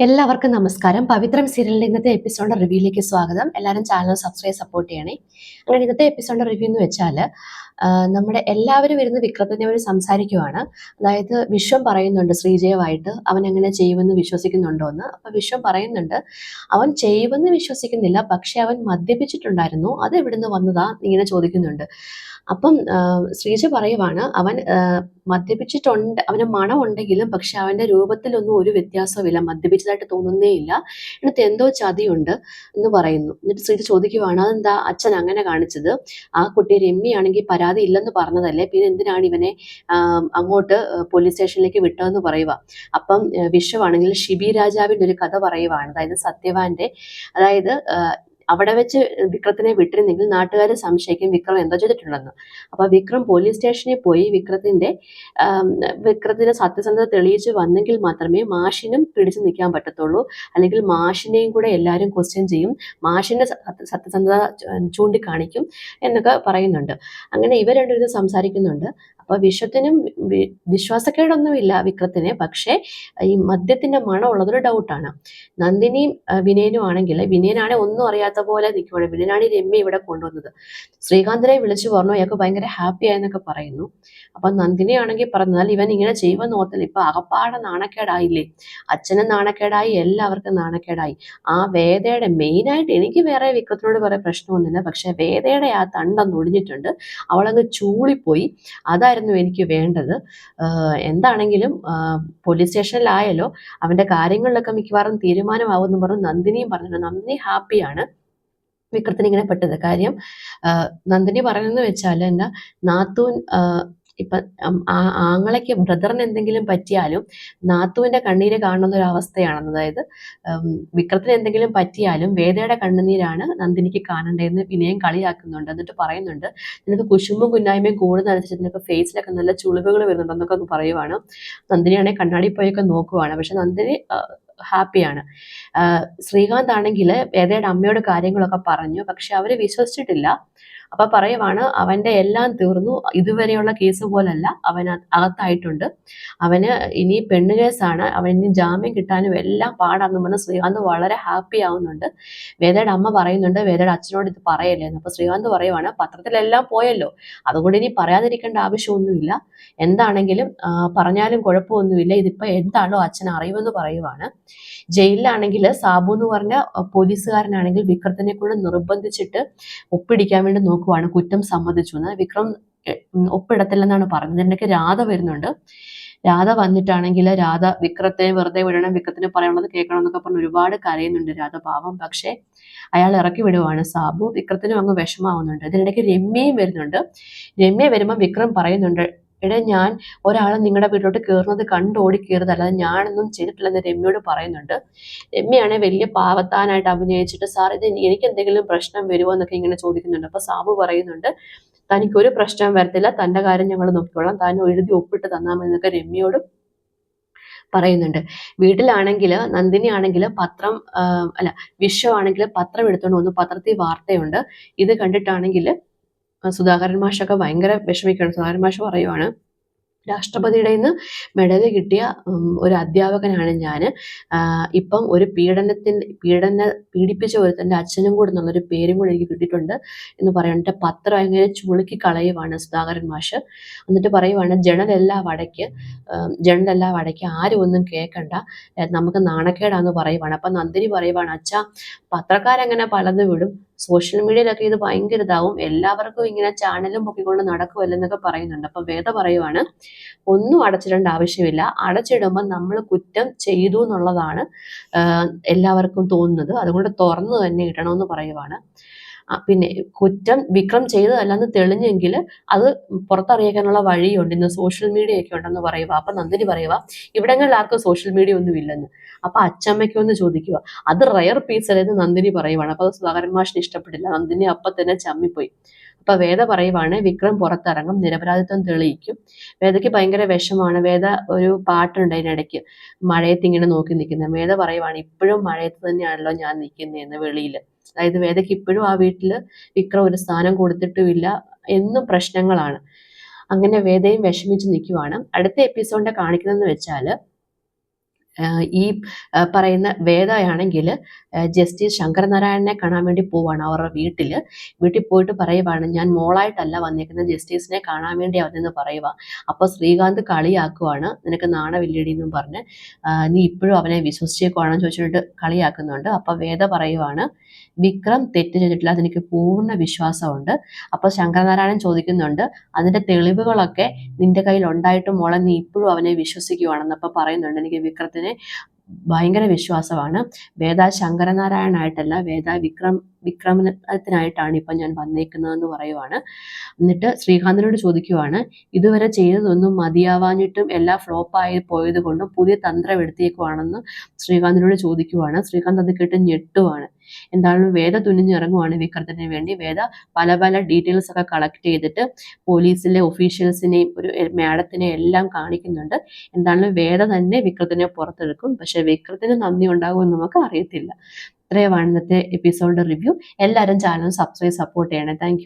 എല്ലാവർക്കും നമസ്കാരം. പവിത്രം സീരിയലിന്റെ ഇന്നത്തെ എപ്പിസോഡ് റിവ്യൂയിലേക്ക് സ്വാഗതം. എല്ലാവരും ചാനൽ സബ്സ്ക്രൈബ് സപ്പോർട്ട് ചെയ്യണേ. അങ്ങനെ ഇന്നത്തെ എപ്പിസോഡ് റിവ്യൂ എന്ന് വെച്ചാൽ നമ്മുടെ എല്ലാവരും വരുന്ന വിക്രത്തിനെ അവർ സംസാരിക്കുവാണ്. അതായത് വിശ്വം പറയുന്നുണ്ട് ശ്രീജയവായിട്ട് അവൻ എങ്ങനെ ചെയ്യുമെന്ന് വിശ്വസിക്കുന്നുണ്ടോ എന്ന്. അപ്പൊ വിശ്വം പറയുന്നുണ്ട് അവൻ ചെയ്യുമെന്ന് വിശ്വസിക്കുന്നില്ല പക്ഷെ അവൻ മദ്യപിച്ചിട്ടുണ്ടായിരുന്നു. അത് എവിടുന്ന് വന്നതാ? ഇങ്ങനെ ചോദിക്കുന്നുണ്ട്. അപ്പം ശ്രീജ പറയുവാണ് അവൻ മദ്യപിച്ചിട്ടുണ്ട് അവന് മണം ഉണ്ടെങ്കിലും പക്ഷെ അവന്റെ രൂപത്തിലൊന്നും ഒരു വ്യത്യാസവുമില്ല. മദ്യപിച്ചതായിട്ട് തോന്നുന്നേ ഇല്ല എന്നിട്ട് എന്തോ ചതിയുണ്ട് എന്ന് പറയുന്നു. എന്നിട്ട് ശ്രീജ ചോദിക്കുവാണ് അതെന്താ അച്ഛൻ അങ്ങനെ കാണിച്ചത്? ആ കുട്ടി രമ്യയാണെങ്കിൽ പരാതി ഇല്ലെന്ന് പറഞ്ഞതല്ലേ? പിന്നെ എന്തിനാണ് ഇവനെ അങ്ങോട്ട് പോലീസ് സ്റ്റേഷനിലേക്ക് വിട്ടതെന്ന് പറയുക? അപ്പം വിഷുവാണെങ്കിൽ ഷിബി രാജാവിന്റെ ഒരു കഥ പറയുവാണ്. അതായത് സത്യവാന്റെ അതായത് അവിടെ വെച്ച് വിക്രത്തിനെ വിട്ടിരുന്നെങ്കിൽ നാട്ടുകാർ സംശയിക്കും വിക്രം എന്തോ ചെയ്തിട്ടുണ്ടെന്ന്. അപ്പൊ വിക്രം പോലീസ് സ്റ്റേഷനിൽ പോയി വിക്രത്തിന്റെ വിക്രത്തിന്റെ സത്യസന്ധത തെളിയിച്ച് വന്നെങ്കിൽ മാത്രമേ മാഷിനും പിടിച്ചു നിൽക്കാൻ പറ്റത്തുള്ളൂ. അല്ലെങ്കിൽ മാഷിനെയും കൂടെ എല്ലാവരും ക്വസ്റ്റ്യൻ ചെയ്യും. മാഷിന്റെ സത്യസന്ധത ചൂണ്ടിക്കാണിക്കും എന്നൊക്കെ പറയുന്നുണ്ട്. അങ്ങനെ ഇവർ രണ്ടുപേരും സംസാരിക്കുന്നുണ്ട്. അപ്പൊ വിശ്വത്തിനും വിശ്വാസക്കേടൊന്നുമില്ല വിക്രത്തിന്. പക്ഷേ ഈ മദ്യത്തിന്റെ മണം ഉള്ളതൊരു ഡൗട്ടാണ്. നന്ദിനിയും വിനയനും ആണെങ്കിൽ വിനയനാണെ ഒന്നും അറിയാത്ത പോലെ നിൽക്കുവാണ് വിനയനാണ് ഈ രമ്യ ഇവിടെ കൊണ്ടുവന്നത്. ശ്രീകാന്തിനെ വിളിച്ചു പറഞ്ഞു അയാൾക്ക് ഭയങ്കര ഹാപ്പി ആയെന്നൊക്കെ പറയുന്നു. അപ്പൊ നന്ദിനി ആണെങ്കിൽ പറഞ്ഞാൽ ഇവൻ ഇങ്ങനെ ചെയ്യുമെന്ന് ഓർത്തില്ല. ഇപ്പൊ അകപ്പാടെ നാണക്കേടായില്ലേ? അച്ഛനും നാണക്കേടായി എല്ലാവർക്കും നാണക്കേടായി. ആ വേദയുടെ മെയിനായിട്ട് എനിക്ക് വേറെ വിക്രത്തിനോട് വേറെ പ്രശ്നമൊന്നുമില്ല. പക്ഷെ വേദയുടെ ആ തണ്ടൊന്ന് ഒടിഞ്ഞിട്ടുണ്ട്. അവളങ്ങ് ചൂളിപ്പോയി. അതായിരുന്നു എനിക്ക് വേണ്ടത്. എന്താണെങ്കിലും പോലീസ് സ്റ്റേഷനിലായാലോ അവന്റെ കാര്യങ്ങളിലൊക്കെ മിക്കവാറും തീരുമാനമാവുമെന്ന് പറഞ്ഞു നന്ദിനിയും പറഞ്ഞു നന്ദിനി ഹാപ്പിയാണ് വിക്രത്തിന് ഇങ്ങനെ പെട്ടത്. കാര്യം നന്ദിനി പറയുന്നത് വെച്ചാൽ എന്താ നാത്തൂൻ ഇപ്പൊ ആങ്ങളയ്ക്ക് ബ്രദറിന് എന്തെങ്കിലും പറ്റിയാലും നാത്തുവിന്റെ കണ്ണീര് കാണുന്ന ഒരു അവസ്ഥയാണ്. അതായത് വിക്രത്തിന് എന്തെങ്കിലും പറ്റിയാലും വേദയുടെ കണ്ണുനീരാണ് നന്ദിനിക്ക് കാണേണ്ടതെന്ന് വിനയം കളിയാക്കുന്നുണ്ട്. എന്നിട്ട് പറയുന്നുണ്ട് നിനക്ക് കുശുമ്പും കുന്നായ്മയും കൂടുന്നതനുസരിച്ച് നിനക്ക് ഫേസിലൊക്കെ നല്ല ചുളിവുകൾ വരുന്നുണ്ടെന്നൊക്കെ പറയുവാണ്. നന്ദിനിയാണെങ്കിൽ കണ്ണാടി പോയൊക്കെ നോക്കുവാണ്. പക്ഷെ നന്ദിനി ഹാപ്പിയാണ്. ശ്രീകാന്ത് ആണെങ്കിൽ വേദയുടെ അമ്മയോട് കാര്യങ്ങളൊക്കെ പറഞ്ഞു. പക്ഷെ അവർ വിശ്വസിച്ചിട്ടില്ല. അപ്പൊ പറയുവാണ് അവന്റെ എല്ലാം തീർന്നു. ഇതുവരെയുള്ള കേസ് പോലല്ല. അവൻ അകത്തായിട്ടുണ്ട്. അവന് ഇനി പെണ്ണ് കേസാണ്. അവൻ ഇനി ജാമ്യം കിട്ടാനും എല്ലാം പാടാന്ന് പറഞ്ഞ് ശ്രീകാന്ത് വളരെ ഹാപ്പി ആവുന്നുണ്ട്. വേദയുടെ അമ്മ പറയുന്നുണ്ട് വേദയുടെ അച്ഛനോട് ഇത് പറയല്ലേ അപ്പൊ ശ്രീകാന്ത് പറയുവാണ് പത്രത്തിലെല്ലാം പോയല്ലോ. അതുകൊണ്ട് ഇനി പറയാതിരിക്കേണ്ട ആവശ്യമൊന്നുമില്ല. എന്താണെങ്കിലും പറഞ്ഞാലും കുഴപ്പമൊന്നുമില്ല. ഇതിപ്പോ എന്താണോ അച്ഛൻ അറിയുമെന്ന് പറയുവാണ്. ജയിലിലാണെങ്കിൽ സാബു എന്ന് പറഞ്ഞ പോലീസുകാരനാണെങ്കിൽ വിക്രത്തിനെ കൂടെ നിർബന്ധിച്ചിട്ട് ഒപ്പിടിക്കാൻ വേണ്ടി നോക്കുവാണ് കുറ്റം സമ്മതിച്ചു എന്ന്. വിക്രം ഒപ്പിടത്തില്ലെന്നാണ് പറഞ്ഞത്. ഇതിനിടയ്ക്ക് രാധ വരുന്നുണ്ട്. രാധ വന്നിട്ടാണെങ്കിൽ രാധ വിക്രത്തെ വെറുതെ വിടണം വിക്രത്തിന് പറയാനുള്ളത് കേൾക്കണം എന്നൊക്കെ പറഞ്ഞ് ഒരുപാട് കരയുന്നുണ്ട് രാധ പാവം. പക്ഷേ അയാൾ ഇറക്കി വിടുവാണ് സാബു. വിക്രത്തിനും അങ്ങ് വിഷമാവുന്നുണ്ട് ഇതിനിടയ്ക്ക് രമ്യയും വരുന്നുണ്ട്. രമ്യ വരുമ്പോൾ വിക്രം പറയുന്നുണ്ട് എടാ ഞാൻ ഒരാൾ നിങ്ങളുടെ വീട്ടിലോട്ട് കയറുന്നത് കണ്ട് ഓടി കയറുന്നതല്ല ഞാനൊന്നും ചെയ്തിട്ടില്ലെന്ന് രമ്യയോട് പറയുന്നുണ്ട്. രമ്യയാണെ വലിയ പാവത്താനായിട്ട് അഭിനയിച്ചിട്ട് സാർ ഇത് എനിക്ക് എന്തെങ്കിലും പ്രശ്നം വരുമോ? എന്നൊക്കെ ഇങ്ങനെ ചോദിക്കുന്നുണ്ട്. അപ്പൊ സാബു പറയുന്നുണ്ട് തനിക്കൊരു പ്രശ്നം വരത്തില്ല തന്റെ കാര്യം ഞങ്ങൾ നോക്കിക്കോളാം താൻ എഴുതി ഒപ്പിട്ട് തന്നാൽ മതി എന്നൊക്കെ രമ്യയോട് പറയുന്നുണ്ട്. വീട്ടിലാണെങ്കിൽ നന്ദിനി ആണെങ്കിൽ പത്രം അല്ല വിശ്വമാണെങ്കിൽ പത്രം എടുത്തുകൊണ്ട് വന്നു പത്രത്തിൽ വാർത്തയുണ്ട്. ഇത് കണ്ടിട്ടാണെങ്കിൽ സുധാകരൻ മാഷൊക്കെ ഭയങ്കര വിഷമിക്കുകയാണ് സുധാകരൻ മാഷ് പറയുവാണ് രാഷ്ട്രപതിയുടെ നിന്ന് മെഡൽ കിട്ടിയ ഒരു അധ്യാപകനാണ് ഞാൻ ഇപ്പം ഒരു പീഡനത്തിന്റെ പീഡന പീഡിപ്പിച്ച ഒരുത്തന്റെ അച്ഛനും കൂടെ എന്നുള്ളൊരു പേരും കൂടെ എനിക്ക് കിട്ടിയിട്ടുണ്ട് എന്ന് പറയുന്നുണ്ട് പത്രം അങ്ങനെ ചുളുക്കി കളയുവാണ് സുധാകരൻ മാഷ്. എന്നിട്ട് പറയുവാണ് ജണലെല്ലാം വടയ്ക്ക് ജണലെല്ലാം വടയ്ക്ക് ആരും ഒന്നും കേൾക്കണ്ട നമുക്ക് നാണക്കേടാന്ന് പറയുവാണ്. അപ്പം നന്ദിനി പറയുവാണ് അച്ഛാ പത്രക്കാരങ്ങനെ പലതും വിടും. സോഷ്യൽ മീഡിയയിലൊക്കെ ഇത് ഭയങ്കര ഇതാവും. എല്ലാവർക്കും ഇങ്ങനെ ചാനലും പൊക്കിക്കൊണ്ട് നടക്കുമല്ലെന്നൊക്കെ പറയുന്നുണ്ട്. അപ്പം വേദ പറയുവാണ് ഒന്നും അടച്ചിടേണ്ട ആവശ്യമില്ല. അടച്ചിടുമ്പോൾ നമ്മൾ കുറ്റം ചെയ്തു എന്നുള്ളതാണ് എല്ലാവർക്കും തോന്നുന്നത്. അതുകൊണ്ട് തുറന്നു തന്നെ ഇടണമെന്ന് പറയുവാണ്. പിന്നെ കുറ്റം വിക്രം ചെയ്തതല്ലെന്ന് തെളിഞ്ഞെങ്കിൽ അത് പുറത്തറിയിക്കാനുള്ള വഴിയുണ്ട്. ഇന്ന് സോഷ്യൽ മീഡിയ ഒക്കെ ഉണ്ടെന്ന് പറയുക അപ്പൊ നന്ദിനി പറയുക ഇവിടങ്ങളിൽ ആർക്കും സോഷ്യൽ മീഡിയ ഒന്നും ഇല്ലെന്ന്. അപ്പൊ അച്ചമ്മയ്ക്കൊന്ന് ചോദിക്കുക അത് റയർ പീസ് അല്ലെന്ന് നന്ദിനി പറയുവാണ്. അപ്പൊ അത് സുധാകരൻ മാഷിന് ഇഷ്ടപ്പെട്ടില്ല. നന്ദിനി അപ്പൊ തന്നെ ചമ്മിപ്പോയി. അപ്പൊ വേദ പറയുവാണ് വിക്രം പുറത്തിറങ്ങും നിരപരാധിത്വം തെളിയിക്കും. വേദയ്ക്ക് ഭയങ്കര വിഷമാണ് വേദ ഒരു പാട്ടുണ്ട് അതിനിടയ്ക്ക് മഴയത്ത് ഇങ്ങനെ നോക്കി നിൽക്കുന്നത് വേദ പറയുവാണ് ഇപ്പോഴും മഴയത്ത് തന്നെയാണല്ലോ ഞാൻ നിൽക്കുന്നതെന്ന് വെളിയിൽ അതായത് വേദയ്ക്ക് ഇപ്പോഴും ആ വീട്ടിൽ വിക്രം ഒരു സ്ഥാനം കൊടുത്തിട്ടുമില്ല എന്നും പ്രശ്നങ്ങളാണ്. അങ്ങനെ വേദയും വിഷമിച്ച് നിൽക്കുവാണ്. അടുത്ത എപ്പിസോഡിന്റെ കാണിക്കുന്നതെന്ന് വെച്ചാൽ ഈ പറയുന്ന വേദയാണെങ്കിൽ ജസ്റ്റിസ് ശങ്കരനാരായണനെ കാണാൻ വേണ്ടി പോവാണ് അവരുടെ വീട്ടിൽ വീട്ടിൽ പോയിട്ട് പറയുവാണ് ഞാൻ മോളായിട്ടല്ല വന്നേക്കുന്നത് ജസ്റ്റിസിനെ കാണാൻ വേണ്ടി അവനെന്ന് പറയുക അപ്പോൾ ശ്രീകാന്ത് കളിയാക്കുവാണ് നിനക്ക് നാണമില്ലടി എന്നും പറഞ്ഞ് നീ ഇപ്പോഴും അവനെ വിശ്വസിച്ചേക്കുവാണെന്ന് ചോദിച്ചിട്ട് കളിയാക്കുന്നുണ്ട്. അപ്പോൾ വേദ പറയുവാണ് വിക്രം തെറ്റ് ചെയ്തിട്ടില്ല അതെനിക്ക് പൂർണ വിശ്വാസമുണ്ട്. അപ്പോൾ ശങ്കരനാരായണൻ ചോദിക്കുന്നുണ്ട് അതിന്റെ തെളിവുകളൊക്കെ നിന്റെ കയ്യിൽ ഉണ്ടായിട്ടും മോളെ നീ ഇപ്പോഴും അവനെ വിശ്വസിക്കുവാണെന്ന് അപ്പോൾ പറയുന്നുണ്ട് എനിക്ക് വിക്രത്തിനെ ഭയങ്കര വിശ്വാസമാണ്. വേദ ശങ്കരനാരായണായിട്ടല്ല വേദ വിക്രം വിക്രമത്തിനായിട്ടാണ് ഇപ്പം ഞാൻ വന്നേക്കുന്നതെന്ന് പറയുവാണ്. എന്നിട്ട് ശ്രീകാന്തിനോട് ചോദിക്കുവാണ് ഇതുവരെ ചെയ്തതൊന്നും മതിയാവാഞ്ഞിട്ടും എല്ലാം ഫ്ലോപ്പായി പോയത് കൊണ്ടും പുതിയ തന്ത്രം എടുത്തേക്കുവാണെന്ന് ശ്രീകാന്തിനോട് ചോദിക്കുവാണ്. ശ്രീകാന്ത് അത് കേട്ട് ഞെട്ടുവാണ്. എന്താണ് വേദ തുനിഞ്ഞിറങ്ങുവാണ് വിക്രത്തിന് വേണ്ടി. വേദ പല പല ഡീറ്റെയിൽസ് ഒക്കെ കളക്ട് ചെയ്തിട്ട് പോലീസിലെ ഒഫീഷ്യൽസിനെയും ഒരു മാഡത്തിനെ എല്ലാം കാണിക്കുന്നുണ്ട്. എന്താണ് വേദ തന്നെ വിക്രത്തിനെ പുറത്തെടുക്കും. പക്ഷെ വിക്രത്തിന് നന്ദി ഉണ്ടാകുമെന്ന് നമുക്ക് അറിയത്തില്ല. ഇത്രയുമാണ് ഇന്നത്തെ എപ്പിസോഡ് റിവ്യൂ എല്ലാവരും ചാനൽ സബ്സ്ക്രൈബ് സപ്പോർട്ട് ചെയ്യണേ. താങ്ക്